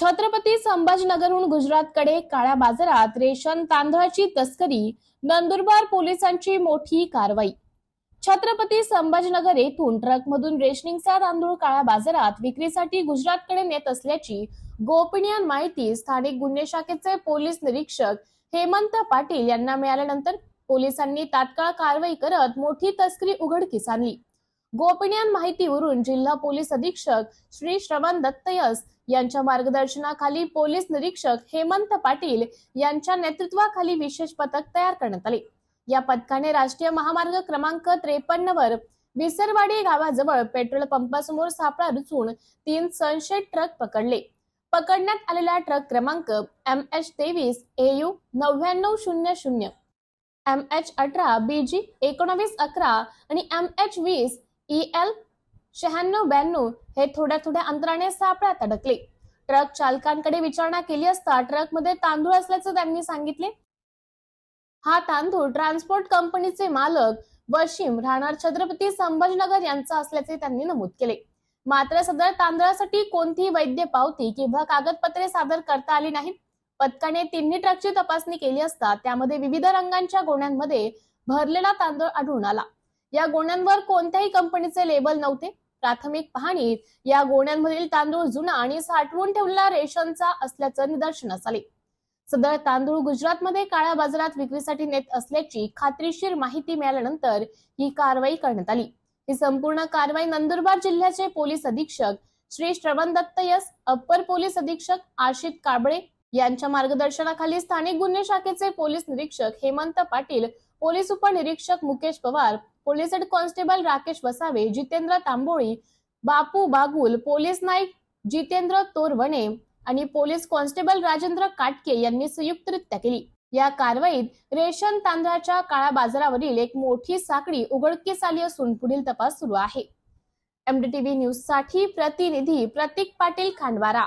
छत्रपती संभाजीनगरहून गुजरातकडे काळ्या बाजारात रेशन तांदळाची तस्करी नंदुरबार पोलिसांची मोठी कारवाई. छत्रपती संभाजीनगर येथून ट्रकमधून रेशनिंगचा तांदूळ काळ्या बाजारात विक्रीसाठी गुजरातकडे नेत असल्याची गोपनीय माहिती स्थानिक गुन्हे शाखेचे पोलीस निरीक्षक हेमंत पाटील यांना मिळाल्यानंतर पोलिसांनी तात्काळ कारवाई करत मोठी तस्करी उघडकीस आणली. गोपनीय माहितीवरून जिल्हा पोलीस अधीक्षक श्री श्रवण दत्तयस यांच्या मार्गदर्शनाखाली पोलीस निरीक्षक हेमंत पाटील यांच्या नेतृत्वाखाली विशेष पथक तयार करण्यात आले. या पथकाने राष्ट्रीय महामार्ग क्रमांक त्रेपन्न वर विसरवाडी गावाजवळ पेट्रोल पंपासमोर सापळा रुचून तीन संशयित ट्रक पकडले. पकडण्यात आलेला ट्रक क्रमांक एम एच तेवीस एयू नव्याण्णव शून्य शून्य एम एच अठरा बीजी एकोणावीस अकरा आणि एम एच वीस ई एल शहाण्णव ब्याण्णव हे थोड्या थोड्या अंतराने सापळ्यात अडकले ट्रक चालकांकडे विचारणा केली असता ट्रकमध्ये तांदूळ असल्याचं त्यांनी सांगितले. हा तांदूळ ट्रान्सपोर्ट कंपनीचे मालक वशिम राहणार छत्रपती संभाजीनगर यांचा असल्याचे त्यांनी नमूद केले. मात्र सदर तांदळासाठी कोणतीही वैद्य पावती किंवा कागदपत्रे सादर करता आली नाहीत. पथकाने तिन्ही ट्रकची तपासणी केली असता त्यामध्ये विविध रंगांच्या गोण्यांमध्ये भरलेला तांदूळ आढळून आला. या गोण्यांवर कोणत्याही कंपनीचे लेबल नव्हते. प्राथमिक पाहणीत या गोण्यांमधील तांदूळ जुना आणि साठवून ठेवलेला रेशनचा असल्याचं निदर्शनास आले. सदर तांदूळ गुजरातमध्ये काळ्या बाजारात विक्रीसाठी नेत असल्याची खात्रीशीर माहिती मिळाल्यानंतर ही कारवाई करण्यात आली. ही संपूर्ण कारवाई नंदुरबार जिल्ह्याचे पोलीस अधीक्षक श्री श्रवण दत्त यस अप्पर पोलीस अधीक्षक आशित काबळे यांच्या मार्गदर्शनाखाली स्थानिक गुन्हे शाखेचे पोलीस निरीक्षक हेमंत पाटील पोलीस उपनिरीक्षक Mukesh Pawar police head constable Rakesh Vasave Jitendra Tamboli Bapu Bagul police Naik Jitendra Torvane आणि पोलीस कॉन्स्टेबल राजेंद्र काटके यांनी संयुक्तरित्या केली. या कारवाईत रेशन तांदळाच्या काळ्या बाजारावरील एक मोठी साखळी उघडकीस आली असून पुढील तपास सुरू आहे. एमडीटीव्ही न्यूजसाठी प्रतिनिधी प्रतीक पाटील खांडवारा.